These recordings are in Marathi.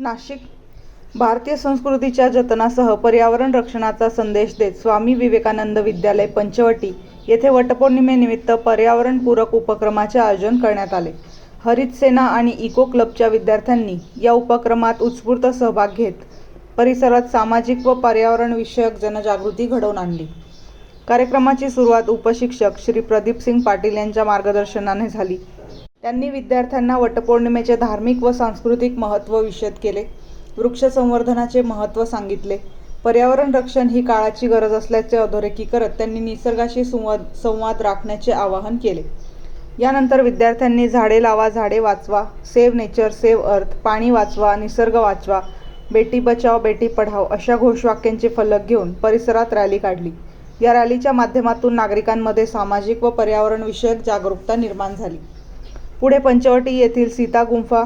नाशिक. भारतीय संस्कृतीच्या जतनासह पर्यावरण रक्षणाचा संदेश देत स्वामी विवेकानंद विद्यालय पंचवटी येथे वटपौर्णिमेनिमित्त पर्यावरणपूरक उपक्रमाचे आयोजन करण्यात आले. हरित सेना आणि इको क्लबच्या विद्यार्थ्यांनी या उपक्रमात उत्स्फूर्त सहभाग घेत परिसरात सामाजिक व पर्यावरणविषयक जनजागृती घडवून आणली. कार्यक्रमाची सुरुवात उपशिक्षक श्री प्रदीपसिंग पाटील यांच्या मार्गदर्शनाने झाली. त्यांनी विद्यार्थ्यांना वटपौर्णिमेचे धार्मिक व सांस्कृतिक महत्त्व विशद केले. वृक्ष संवर्धनाचे महत्त्व सांगितले. पर्यावरण रक्षण ही काळाची गरज असल्याचे अधोरेखित करत त्यांनी निसर्गाशी संवाद संवाद राखण्याचे आवाहन केले. यानंतर विद्यार्थ्यांनी झाडे लावा झाडे वाचवा सेव्ह नेचर सेव्ह अर्थ पाणी वाचवा निसर्ग वाचवा बेटी बचाव बेटी पढाव अशा घोषवाक्यांचे फलक घेऊन परिसरात रॅली काढली. या रॅलीच्या माध्यमातून नागरिकांमध्ये सामाजिक व पर्यावरणविषयक जागरूकता निर्माण झाली. पुढे पंचवटी येथील सीता गुंफा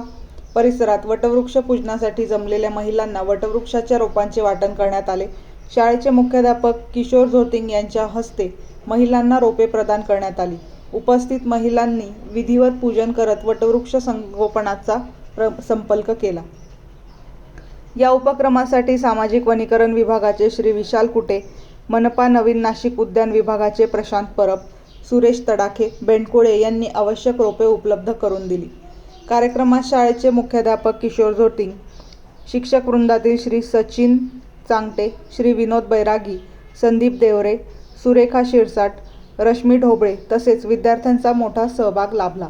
परिसरात वटवृक्ष पूजनासाठी जमलेल्या महिलांना वटवृक्षाच्या रोपांचे वाटण करण्यात आले. शाळेचे मुख्याध्यापक किशोर झोतिंग यांच्या हस्ते महिलांना रोपे प्रदान करण्यात आली. उपस्थित महिलांनी विधिवत पूजन करत वटवृक्ष संगोपनाचा प्र संपर्क केला. या उपक्रमासाठी सामाजिक वनीकरण विभागाचे श्री विशाल कुटे मनपा नवीन नाशिक उद्यान विभागाचे प्रशांत परब सुरेश तडाखे बेंडकुळे यांनी आवश्यक रोपे उपलब्ध करून दिली. कार्यक्रमात शाळेचे मुख्याध्यापक किशोर झोटिंग शिक्षक वृंदातील श्री सचिन चांगटे श्री विनोद बैरागी संदीप देवरे सुरेखा शिरसाट रश्मी ढोबळे तसेच विद्यार्थ्यांचा मोठा सहभाग लाभला.